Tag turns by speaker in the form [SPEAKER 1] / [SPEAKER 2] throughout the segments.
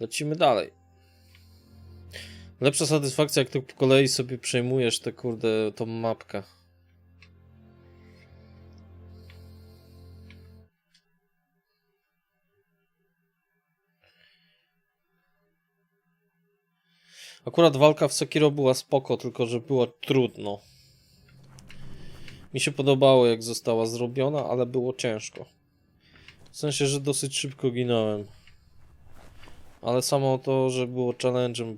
[SPEAKER 1] Lecimy dalej. Lepsza satysfakcja, jak to po kolei sobie przejmujesz tę kurde, tą mapkę. Akurat walka w Sekiro była spoko, tylko że było trudno. Mi się podobało jak została zrobiona, ale było ciężko. W sensie, że dosyć szybko ginąłem. Ale samo to, że było challenge'em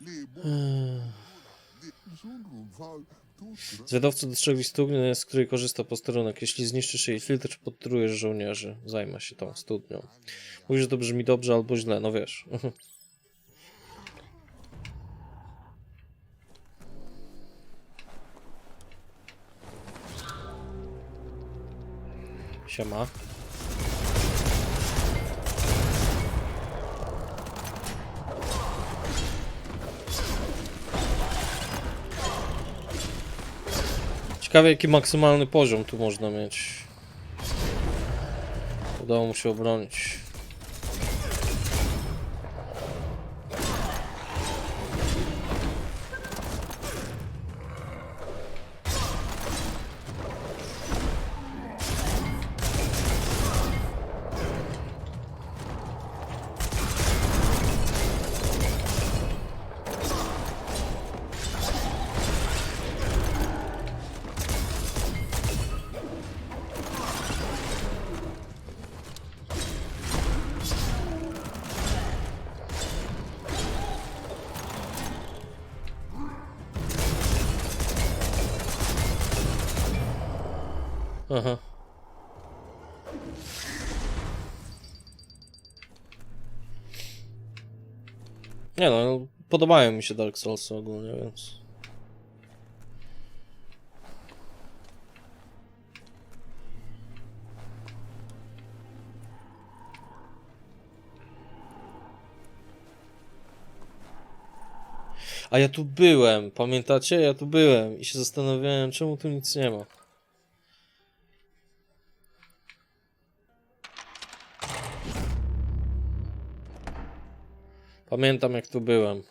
[SPEAKER 2] labor Zunrunval to
[SPEAKER 1] Zwiadowcy dostrzegli studnię, z której korzysta posterunek. Jeśli zniszczysz jej filtr, podtrujesz żołnierzy, zajmę się tą studnią. Mówisz, że to brzmi dobrze albo źle, no wiesz. Siema. Ciekawe jaki maksymalny poziom tu można mieć. Udało mu się obronić. Aha. Nie no, podobają mi się Dark Souls ogólnie, więc... A ja tu byłem, pamiętacie? Ja tu byłem i się zastanawiałem, czemu tu nic nie ma. Pamiętam jak tu byłem.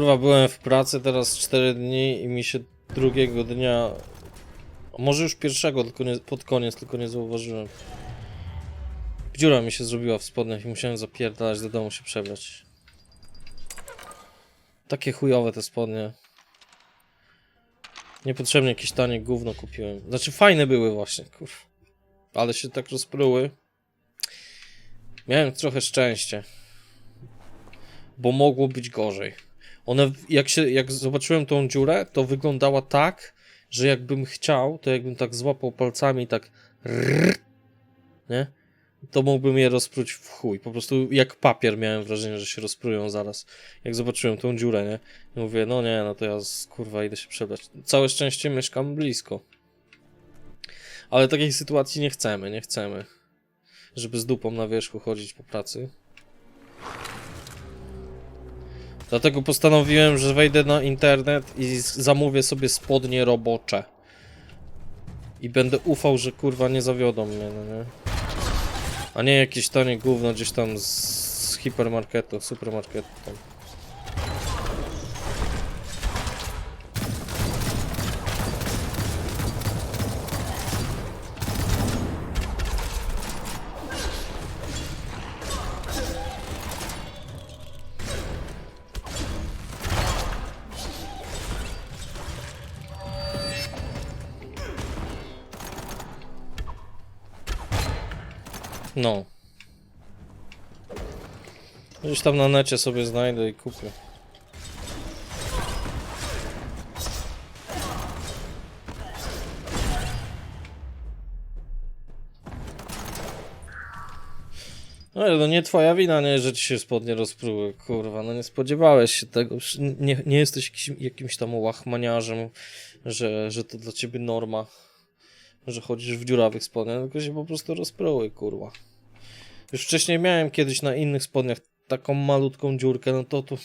[SPEAKER 1] Kurwa, byłem w pracy teraz 4 dni i mi się drugiego dnia, może już pierwszego, tylko nie, pod koniec, tylko nie zauważyłem. Dziura mi się zrobiła w spodniach i musiałem zapierdalać do domu się przebrać. Takie chujowe te spodnie. Niepotrzebnie jakieś tanie gówno kupiłem. Znaczy fajne były właśnie, kurwa. Ale się tak rozpruły. Miałem trochę szczęście. Bo mogło być gorzej. One, jak się, jak zobaczyłem tą dziurę, to wyglądała tak, że jakbym chciał, to jakbym tak złapał palcami i tak rrr, nie? To mógłbym je rozpruć w chuj. Po prostu jak papier miałem wrażenie, że się rozprują zaraz. Jak zobaczyłem tą dziurę, nie? I mówię, no nie, no to ja z- kurwa idę się przebrać. Całe szczęście mieszkam blisko. Ale takiej sytuacji nie chcemy, nie chcemy. Żeby z dupą na wierzchu chodzić po pracy. Dlatego postanowiłem, że wejdę na internet i zamówię sobie spodnie robocze. I będę ufał, że kurwa nie zawiodą mnie, no nie? A nie jakieś tanie gówno gdzieś tam z, z hipermarketu, supermarketu tam. No. Gdzieś tam na necie sobie znajdę i kupię. No, ale nie twoja wina, nie, że ci się spodnie rozpruły, kurwa, no nie spodziewałeś się tego, nie, nie jesteś jakimś, jakimś tam łachmaniarzem, że, że to dla ciebie norma, że chodzisz w dziurawych spodniach, tylko się po prostu rozpruły, kurwa. Już wcześniej miałem kiedyś na innych spodniach taką malutką dziurkę, no to tu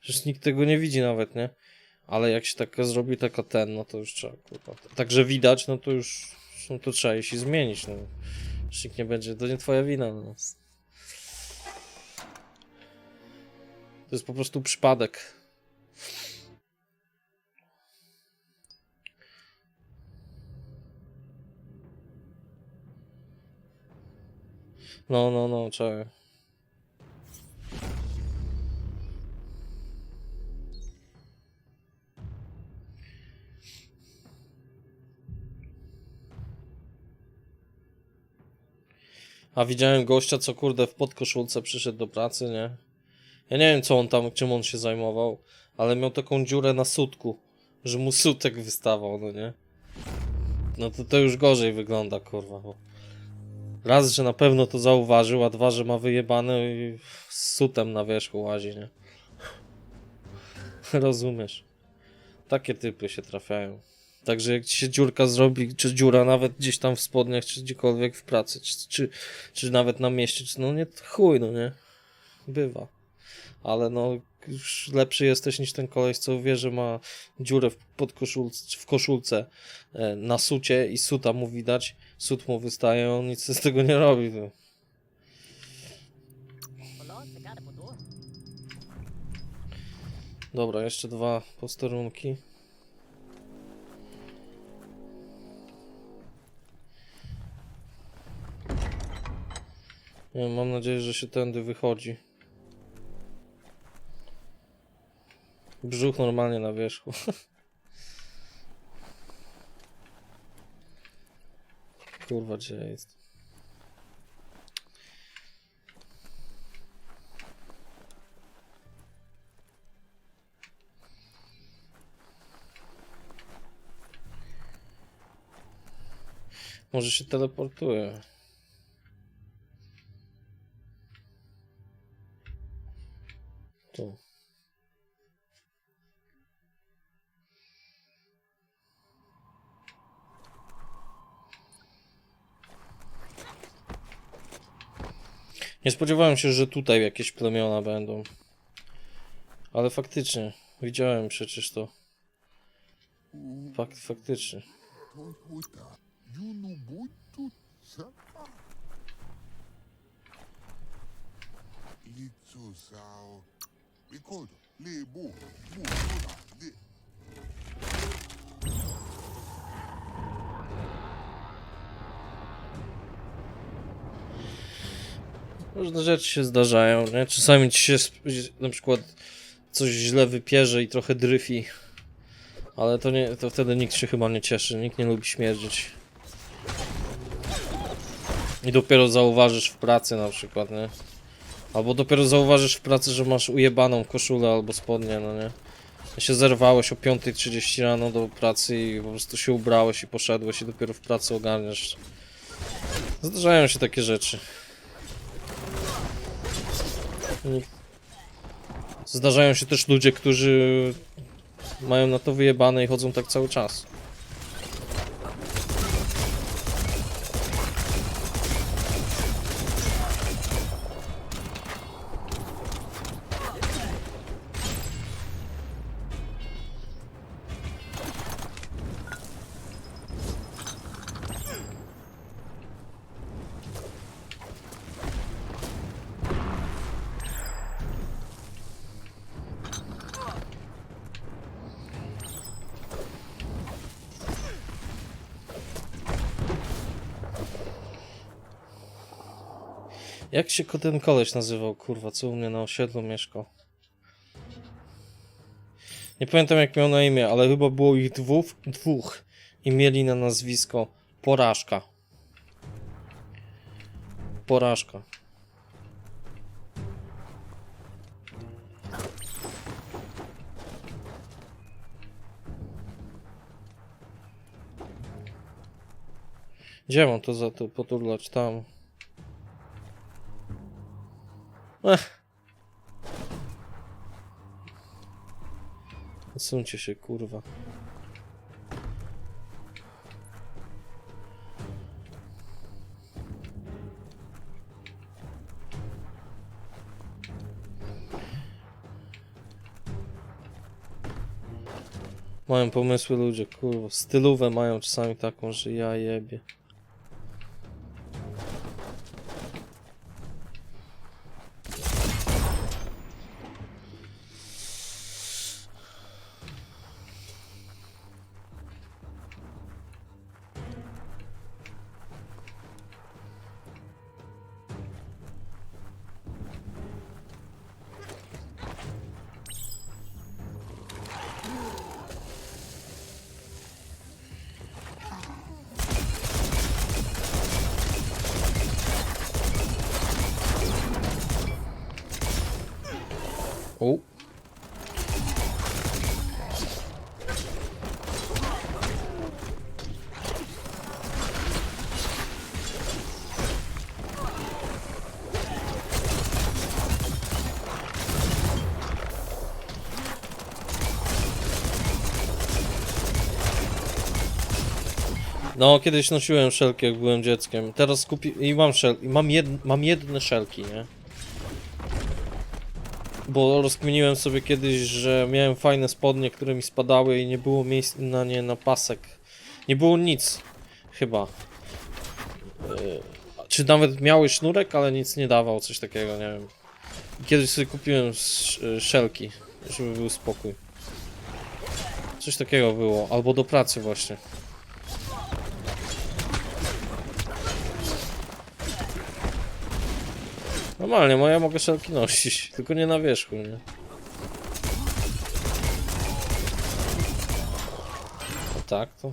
[SPEAKER 1] przecież nikt tego nie widzi nawet, nie? Ale jak się taka zrobi, taka ten, no to już trzeba, kurwa. Także widać, no to już, no to trzeba się zmienić, no. Nikt nie będzie, to nie twoja wina, no. To jest po prostu przypadek. No, no, no, trzeba. A widziałem gościa, co kurde w podkoszulce przyszedł do pracy, nie? Ja nie wiem, co on tam, czym on się zajmował, ale miał taką dziurę na sutku, że mu sutek wystawał, no nie? No to to już gorzej wygląda, kurwa, raz, że na pewno to zauważył, a dwa, że ma wyjebane i z sutem na wierzchu łazi, nie? Rozumiesz? Takie typy się trafiają. Także jak ci się dziurka zrobi, czy dziura nawet gdzieś tam w spodniach, czy gdziekolwiek w pracy, czy, czy, czy nawet na mieście, czy no nie, chuj, no nie? Bywa. Ale no, już lepszy jesteś niż ten koleś, co wie, że ma dziurę w, pod koszulce, w koszulce e, na sucie i suta mu widać, sut mu wystaje, on nic z tego nie robi. No. Dobra, jeszcze dwa posterunki. Mam nadzieję, że się tędy wychodzi. Brzuch normalnie na wierzchu. Kurwa, gdzie jest? Może się teleportuje. Nie spodziewałem się, że tutaj jakieś plemiona będą. Ale faktycznie, widziałem przecież to. Fakt, faktycznie. Różne rzeczy się zdarzają, nie? Czasami ci się na przykład coś źle wypierze i trochę dryfi. Ale to nie, to wtedy nikt się chyba nie cieszy, nikt nie lubi śmierdzieć. I dopiero zauważysz w pracy na przykład, nie? Albo dopiero zauważysz w pracy, że masz ujebaną koszulę albo spodnie, no nie? się zerwałeś o 5.30 rano do pracy i po prostu się ubrałeś i poszedłeś i dopiero w pracy ogarniasz. Zdarzają się takie rzeczy. Zdarzają się też ludzie, którzy mają na to wyjebane i chodzą tak cały czas. Jak się ten koleś nazywał, kurwa, co u mnie na osiedlu mieszkał? Nie pamiętam jak miał na imię, ale chyba było ich dwóch, dwóch i mieli na nazwisko Porażka. porażka. Gdzie mam to za to poturlać? Tam. Odsuńcie się, kurwa. Mają pomysły ludzie, kurwa. Stylówę mają czasami taką, że ja jebie. No, kiedyś nosiłem szelki, jak byłem dzieckiem. Teraz kupi... i mam szel... i mam, jed... mam jedne szelki, nie? Bo rozkminiłem sobie kiedyś, że miałem fajne spodnie, które mi spadały i nie było miejsc na nie na pasek. Nie było nic, chyba. Yy, czy nawet miały sznurek, ale nic nie dawał, coś takiego, nie wiem. Kiedyś sobie kupiłem y, szelki, żeby był spokój. Coś takiego było, albo do pracy właśnie. Normalnie, moja mogę szelki nosić, tylko nie na wierzchu, nie? A tak to...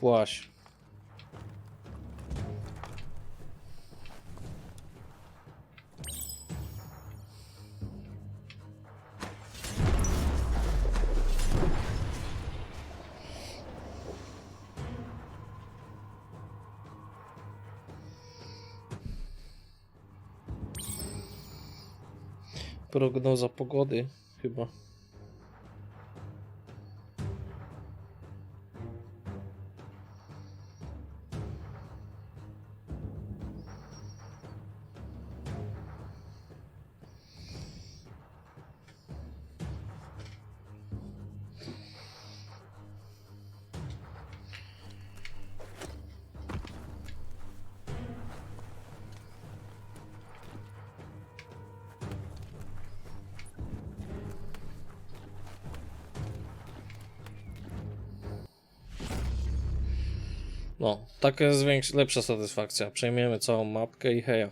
[SPEAKER 1] Płaś. Prognoza pogody chyba. No, taka jest większa, lepsza satysfakcja. Przejmiemy całą mapkę i heja.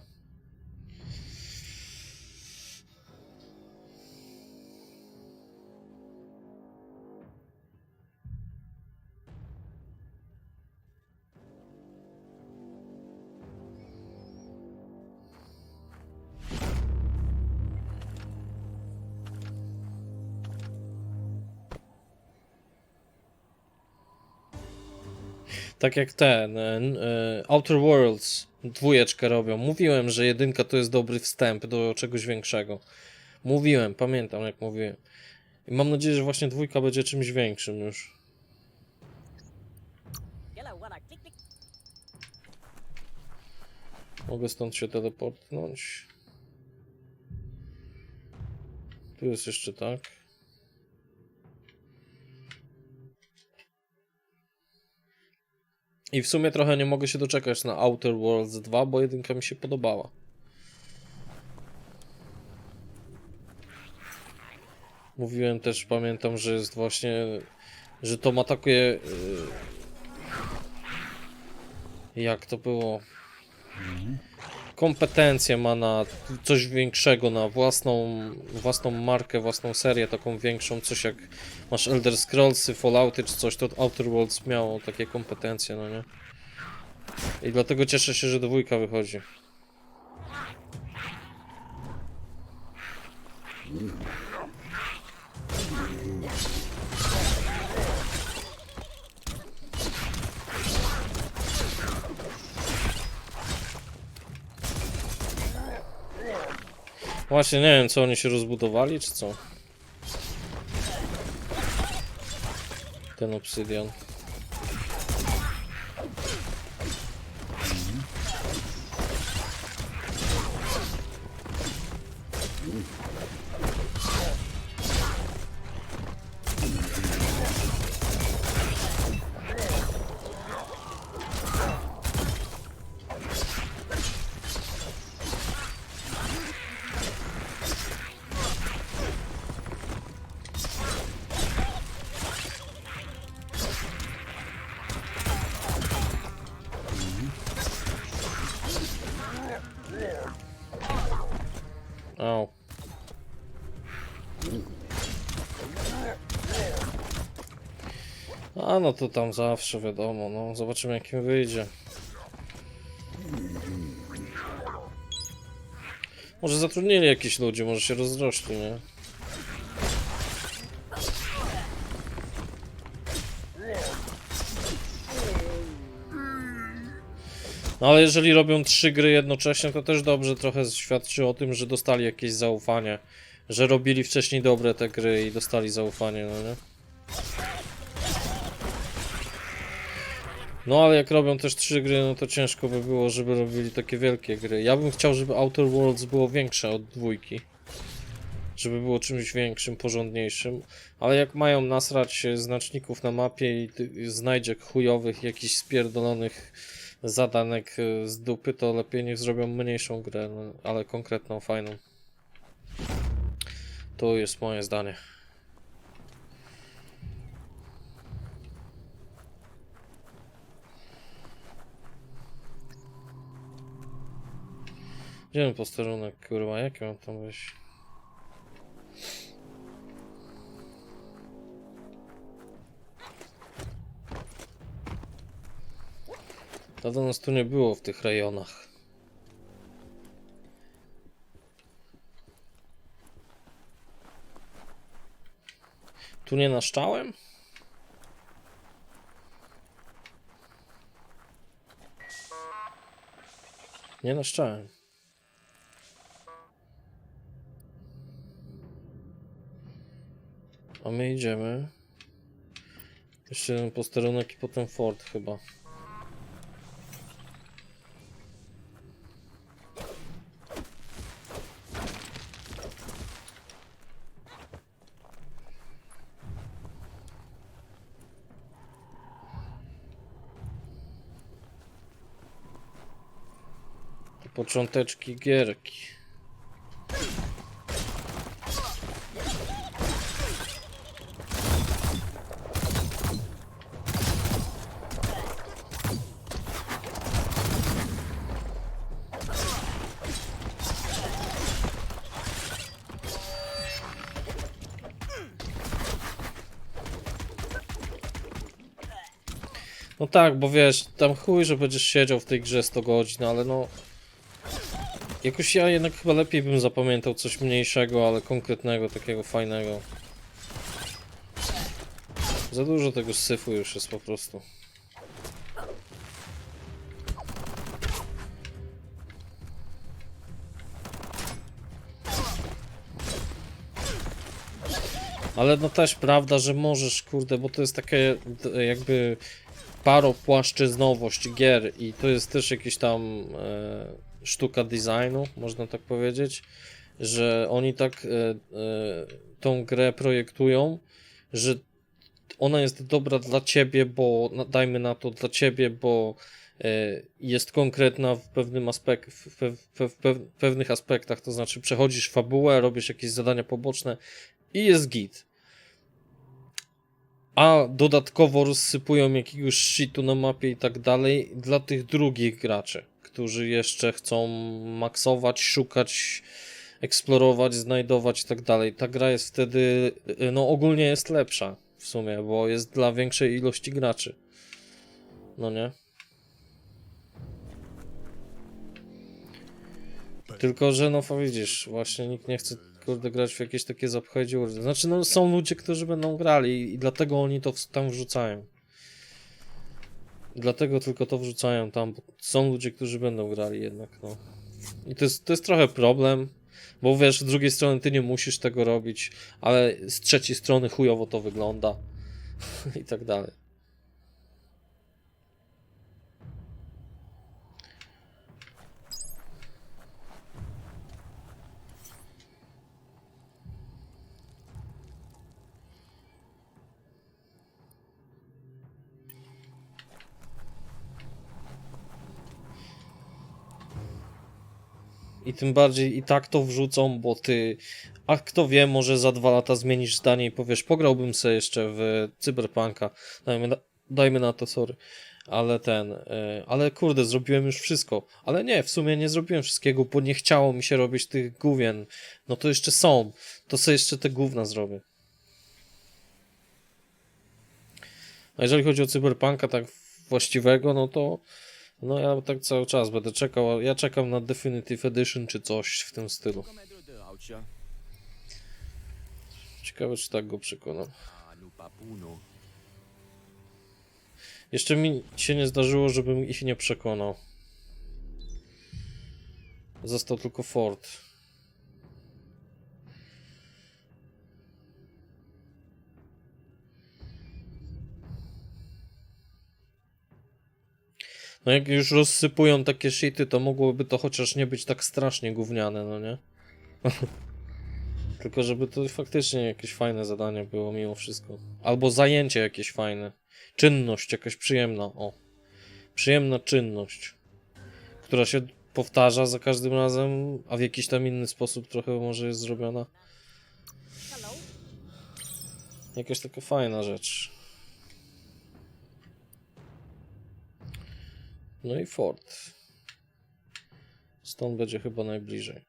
[SPEAKER 1] Tak jak ten, e, e, Outer Worlds dwójeczkę robią. Mówiłem, że jedynka to jest dobry wstęp do czegoś większego. Mówiłem, pamiętam jak mówiłem. I mam nadzieję, że właśnie dwójka będzie czymś większym już. Mogę stąd się teleportnąć. Tu jest jeszcze tak. I w sumie trochę nie mogę się doczekać na Outer Worlds 2, bo jedynka mi się podobała. Mówiłem też, pamiętam, że jest właśnie, że to ma takie... y, Jak to było? Kompetencje ma na coś większego, na własną, własną markę, własną serię, taką większą, coś jak masz Elder Scrollsy, Fallouty czy coś, to Outer Worlds miało takie kompetencje, no nie? I dlatego cieszę się, że dwójka wychodzi. Właśnie nie wiem, co oni się rozbudowali, czy co? Ten obsydian. Au. A no to tam zawsze wiadomo, no zobaczymy jak im wyjdzie. Może zatrudnili jakiś ludzi, może się rozrośli, nie? No ale jeżeli robią trzy gry jednocześnie, to też dobrze trochę świadczy o tym, że dostali jakieś zaufanie. Że robili wcześniej dobre te gry i dostali zaufanie, no nie? No ale jak robią też trzy gry, no to ciężko by było, żeby robili takie wielkie gry. Ja bym chciał, żeby Outer Worlds było większe od dwójki. Żeby było czymś większym, porządniejszym. Ale jak mają nasrać znaczników na mapie i znajdziek chujowych, jakichś spierdolonych zadanek y, z dupy, to lepiej niech zrobią mniejszą grę, no, ale konkretną, fajną. To jest moje zdanie. Gdzie ten posterunek, kurwa, jak ja mam tam wejść? Dawno nas tu nie było w tych rejonach. Tu nie naszczałem? Nie naszczałem. A my idziemy. Jeszcze jeden posterunek i potem fort chyba. To począteczki gierki. No tak, bo wiesz, tam chuj, że będziesz siedział w tej grze 100 godzin, ale no... Jakoś ja jednak chyba lepiej bym zapamiętał coś mniejszego, ale konkretnego, takiego fajnego. Za dużo tego syfu już jest po prostu. Ale no też prawda, że możesz, kurde, bo to jest takie jakby paropłaszczyznowość gier i to jest też jakiś tam e, sztuka designu, można tak powiedzieć, że oni tak e, e, tą grę projektują, że ona jest dobra dla ciebie, bo dajmy na to dla ciebie, bo e, jest konkretna w pewnym aspekt, w, pe, pe, pe, pewnych aspektach, to znaczy przechodzisz fabułę, robisz jakieś zadania poboczne i jest git. A dodatkowo rozsypują jakiegoś shitu na mapie i tak dalej dla tych drugich graczy, którzy jeszcze chcą maksować, szukać, eksplorować, znajdować i tak dalej. Ta gra jest wtedy, no ogólnie jest lepsza w sumie, bo jest dla większej ilości graczy. No nie? Tylko, że no widzisz, właśnie nikt nie chce kurde grać w jakieś takie zapchaj dziury. Znaczy no są ludzie, którzy będą grali i dlatego oni to tam wrzucają. Dlatego tylko to wrzucają tam, bo są ludzie, którzy będą grali jednak, no. I to jest, to jest trochę problem, bo wiesz, z drugiej strony ty nie musisz tego robić, ale z trzeciej strony chujowo to wygląda i tak dalej. I tym bardziej i tak to wrzucą, bo ty. A kto wie, może za dwa lata zmienisz zdanie i powiesz, pograłbym sobie jeszcze w Cyberpunka. Dajmy na, dajmy na to, sorry. Ale ten. y, ale kurde, zrobiłem już wszystko. Ale nie, w sumie nie zrobiłem wszystkiego, bo nie chciało mi się robić tych gówien. No to jeszcze są. To sobie jeszcze te gówna zrobię. A jeżeli chodzi o Cyberpunka tak właściwego, no to. No ja tak cały czas będę czekał. Ja czekam na Definitive Edition czy coś w tym stylu. Ciekawe, czy tak go przekonam. Jeszcze mi się nie zdarzyło, żebym ich nie przekonał. Został tylko Ford. No jak już rozsypują takie shity, to mogłoby to chociaż nie być tak strasznie gówniane, no nie? Tylko żeby to faktycznie jakieś fajne zadanie było mimo wszystko. Albo zajęcie jakieś fajne. Czynność jakaś przyjemna, o. Przyjemna czynność, która się powtarza za każdym razem, a w jakiś tam inny sposób trochę może jest zrobiona. Jakaś taka fajna rzecz. No i Ford. Stąd będzie chyba najbliżej.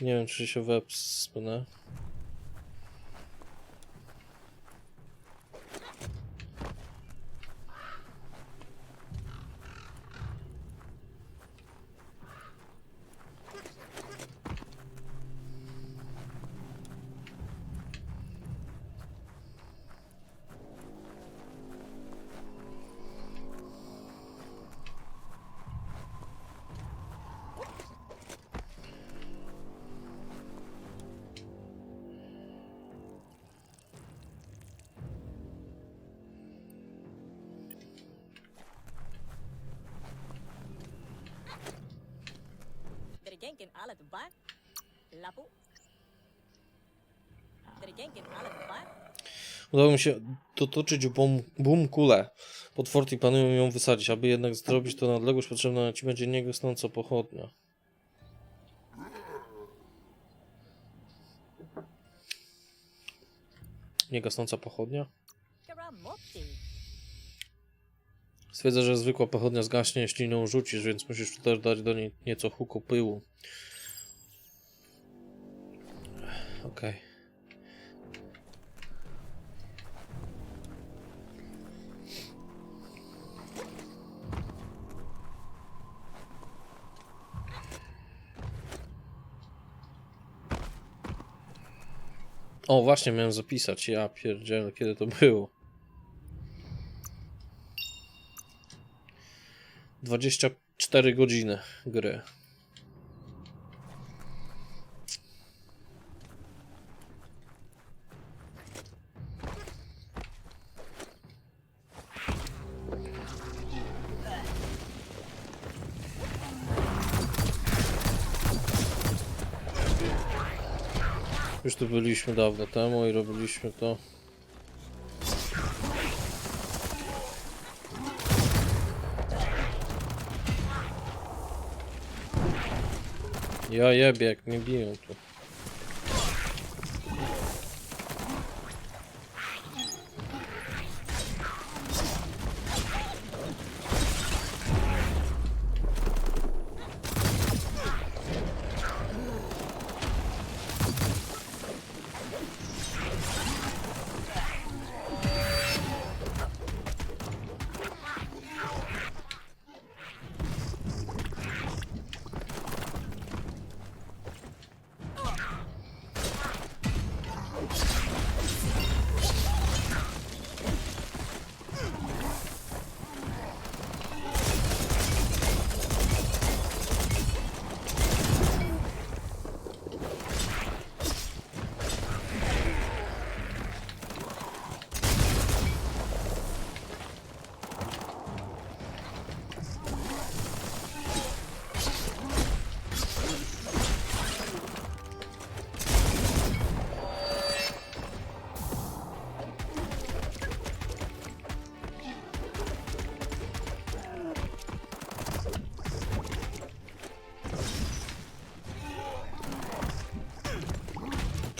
[SPEAKER 1] Nie wiem, czy się wepnę.
[SPEAKER 3] Alle de bar. Lapu. De bar.
[SPEAKER 1] Udało mi się dotoczyć boom, boom kulę. Pod fort i planują ją wysadzić. Aby jednak zrobić to na odległość, potrzebna ci będzie niegasnąca pochodnia. Niegasnąca pochodnia? Stwierdza, że zwykła pochodnia zgaśnie, jeśli nią rzucisz, więc musisz też dać do niej nieco huku pyłu. Okej. O, właśnie miałem zapisać. Ja pierdzielę, kiedy to było. 24 godziny gry. Już tu byliśmy dawno temu i robiliśmy to. Ja jebie, jak mnie biją tu.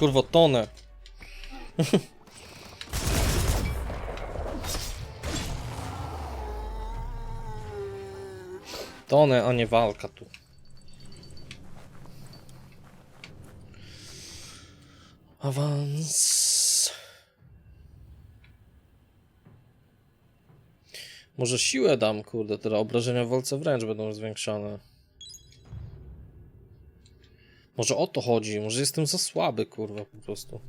[SPEAKER 1] Kurwa, tonę. tonę, a nie walka tu. Awans. Może siłę dam, kurde, teraz obrażenia w walce wręcz będą zwiększane. Może o to chodzi, może jestem za słaby, kurwa, po prostu.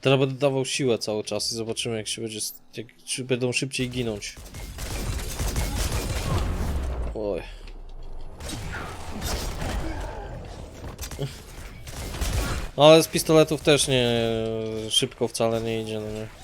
[SPEAKER 1] Teraz będę dawał siłę cały czas i zobaczymy, jak się będzie. Jak, czy będą szybciej ginąć. Oj. No, ale z pistoletów też nie szybko wcale nie idzie, no nie.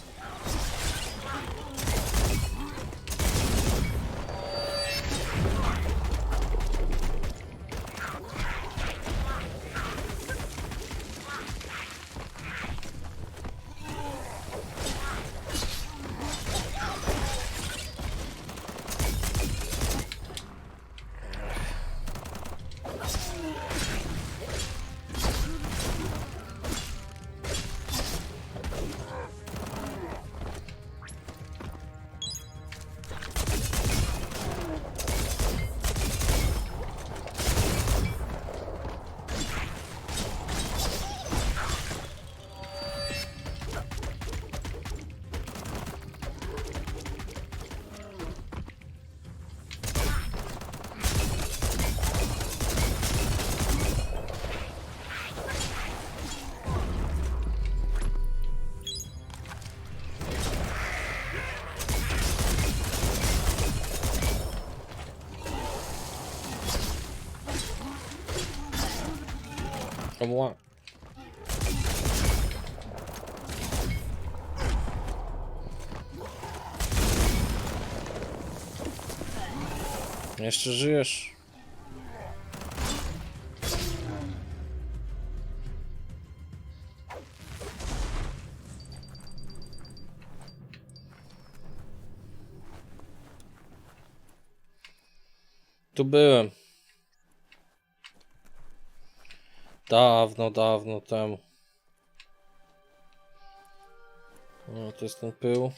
[SPEAKER 1] Jeszcze żyjesz. Tu byłem. Dawno, dawno temu. O, to jest ten pył.